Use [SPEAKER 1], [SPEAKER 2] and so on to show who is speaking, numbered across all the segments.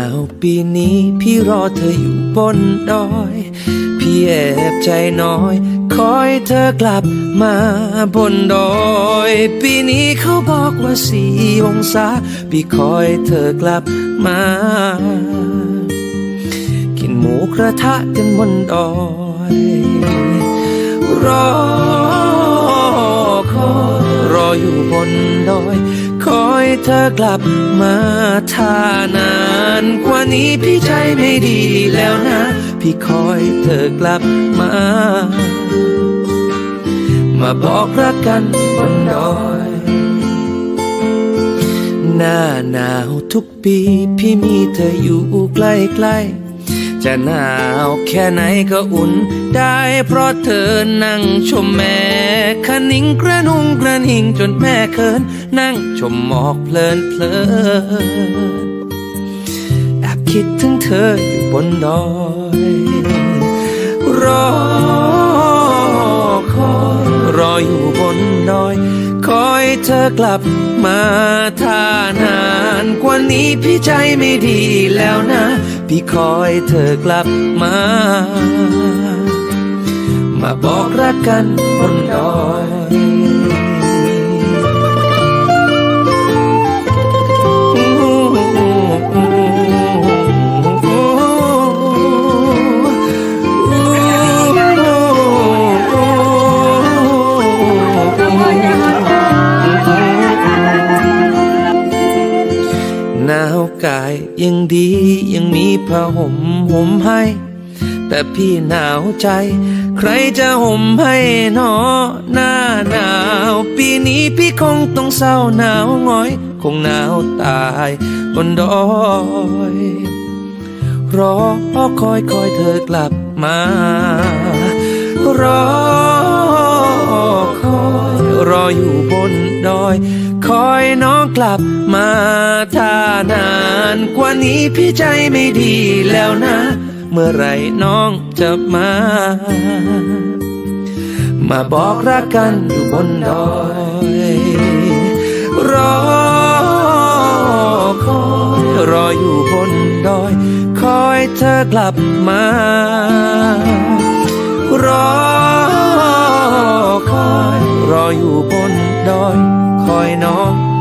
[SPEAKER 1] าวปีนี้พี่รอเธออยู่บนดอย พี่แอบใจน้อย คอยเธอกลับมาบนดอย ปีนี้เขาบอกว่าสี่องศา พี่คอยเธอกลับมา กินหมูกระทะกันบนดอย รอคอยรออยู่บนดอย คอยเธอกลับมาถ้านานกว่านี้พี่ใจไม่ดีแล้วนะ พี่คอยเธอกลับมา มาบอกรักกันบนดอยหน้าหนาวทุกปี พี่มีเธออยู่ใกล้ๆ จะหนาวแค่ไหนก็อุ่นได้เพราะเธอนั่งชมแม่คะนิงกระนุงกระนิงจนแม่เคินนั่งชมหมอกเพลินเพลินแอบคิดถึงเธออยู่บนดอยรอคอยรออยู่บนดอย คอยเธอกลับมาถ้านาน กว่านี้พี่ใจไม่ดีแล้วนะ พี่คอยเธอกลับมา มาบอกรักกันบนดอย กายยังดียังมีผ้าห่มห่มให้ แต่พี่หนาวใจ ใครจะห่มให้หนอหน้าหนาว ปีนี้พี่คงต้องเศร้าหนาวหงอย คงหนาวตายบนดอยรอคอยคอยเธอกลับมารอ รออยู่บนดอย คอยน้องกลับมาถ้านานกว่านี้พี่ใจไม่ดีแล้วนะ เมื่อไหรน้องจะมา มาบอกรักกันอยู่บนดอย รอคอยรออยู่บนดอย คอยเธอกลับมา รอ คอย รออยู่บนดอย คอยน้อง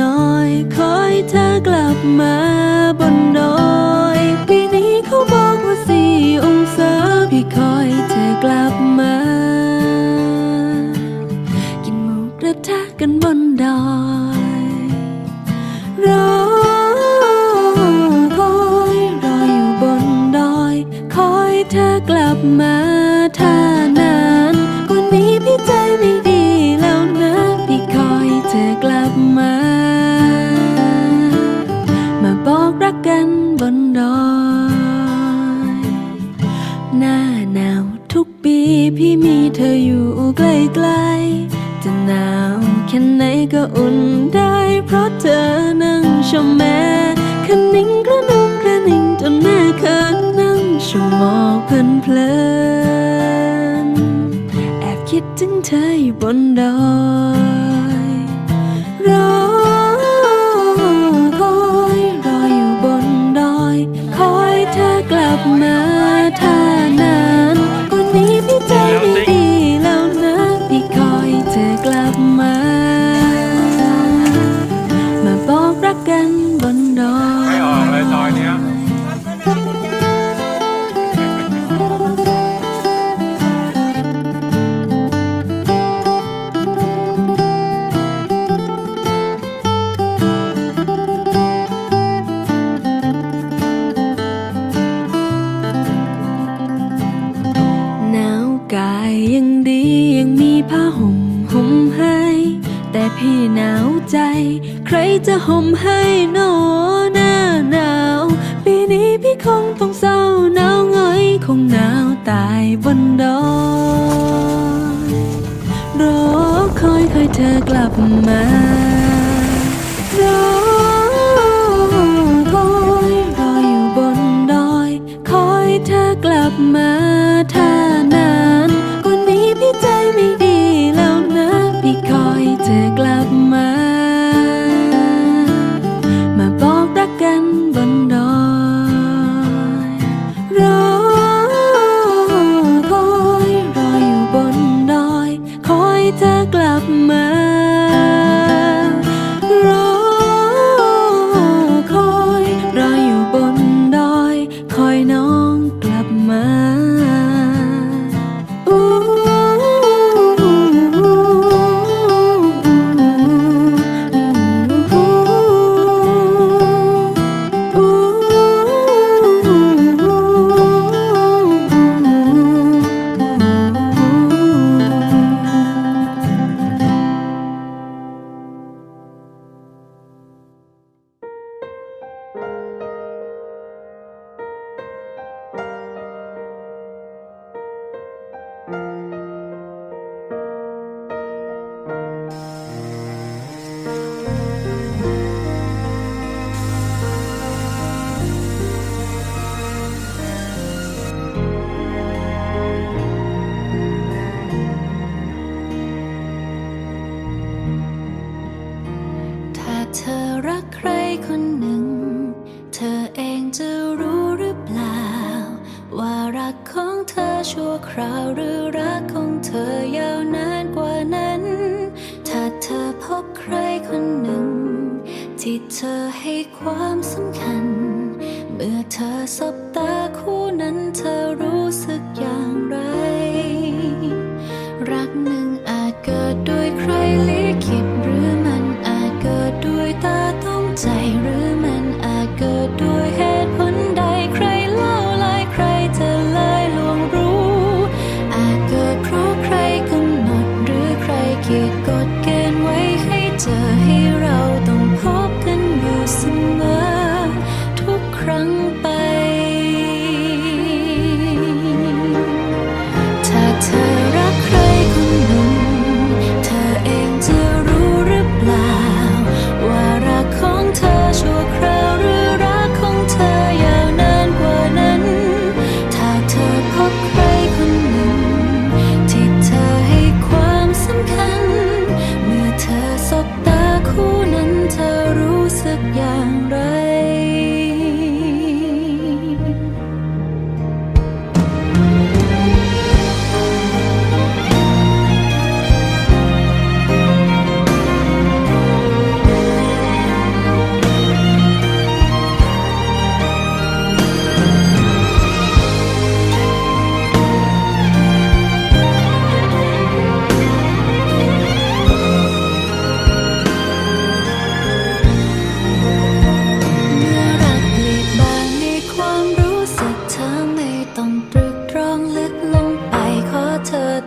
[SPEAKER 2] น้อยคอยเธอกลับมาบนดอยปีนี้เขาบอกว่าสี่องศาพี่คอยเธอกลับมา กินหมูกระทะกันบนดอยรอคอยรออยู่บนดอย คอยเธอกลับมาถ้านานกว่านี้พี่ใจไม่ พี่มีเธออยู่ใกล้ๆจะหนาวแค่ไหนก็อุ่นได้ เพราะเธอนั่งชมแม่คันนิ่งกระนุ่งกระนิ่งจนแม่เคินนั่งชมหมอกเพลินเพลินแอบคิดถึงเธออยู่บนดอย ห่มห่มให้ แต่พี่หนาวใจ ใคร
[SPEAKER 3] จะ
[SPEAKER 2] ห่มให้หนอหน้าหนาว ปีนี้พี่คงต้องเศร้าหนาวง่อยคงหนาวตายบนดอยรอคอยคอยเธอกลับมา บใครคนหนึ่ง ที่เธอให้ความสำคัญ เมื่อเธอสบตาคู่นั้นเธอรู้สึกอย่างไร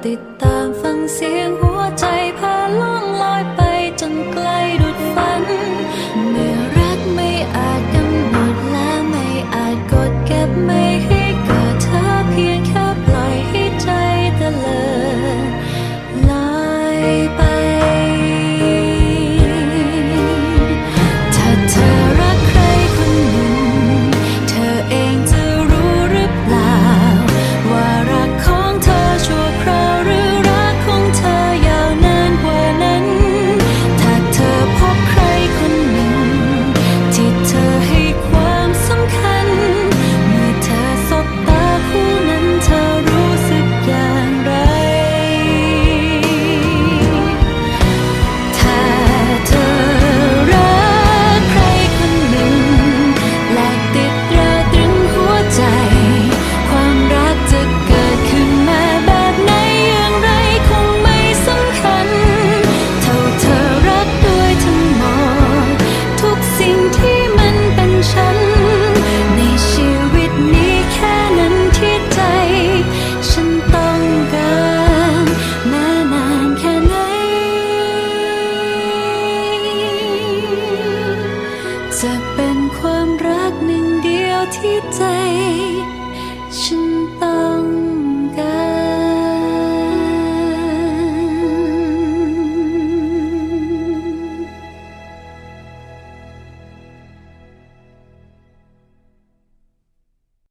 [SPEAKER 2] ติดตามฟังเสียงหัวใจ 天际。